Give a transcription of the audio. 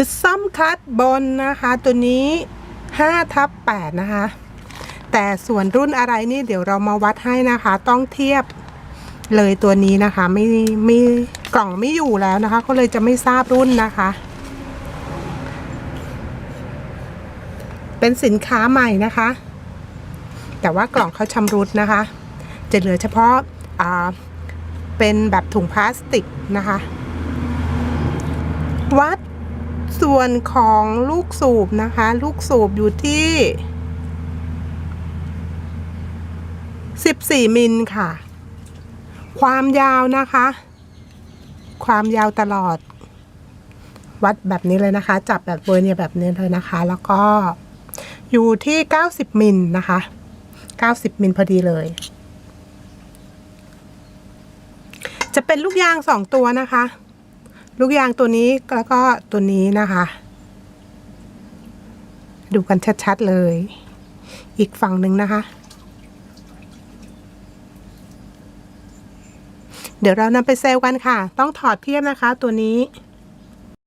ชุดซ่อมคลัตช์บนนะคะ ตัวนี้5ทับ8นะคะ แต่ส่วนรุ่นอะไรนี่เดี๋ยวเรามาวัดให้นะคะ ต้องเทียบเลยตัวนี้นะคะ ไม่ไม่กล่องไม่อยู่แล้วนะคะ ก็เลยจะไม่ทราบรุ่นนะคะ เป็นสินค้าใหม่นะคะ แต่ว่ากล่องเขาชำรุดนะคะ จะเหลือเฉพาะอ่าเป็นแบบถุงพลาสติกนะคะ วัด ส่วนของลูกสูบนะคะ ลูกสูบอยู่ที่ 14 มิลค่ะ ความยาวนะคะ ความยาวตลอด วัดแบบนี้เลยนะคะ จับแบบเวอร์เนียแบบนี้เลยนะคะ แล้วก็อยู่ที่ 90 มิลนะคะ 90 มิลพอดีเลย จะเป็นลูกยางสองตัวนะคะ ลูกยางตัวนี้แล้วก็ตัวนี้นะคะ ดูกันชัดๆเลย อีกฝั่งหนึ่งนะคะ เดี๋ยวเรานำไปเซลล์กันค่ะ ต้องถอดเทียบนะคะตัวนี้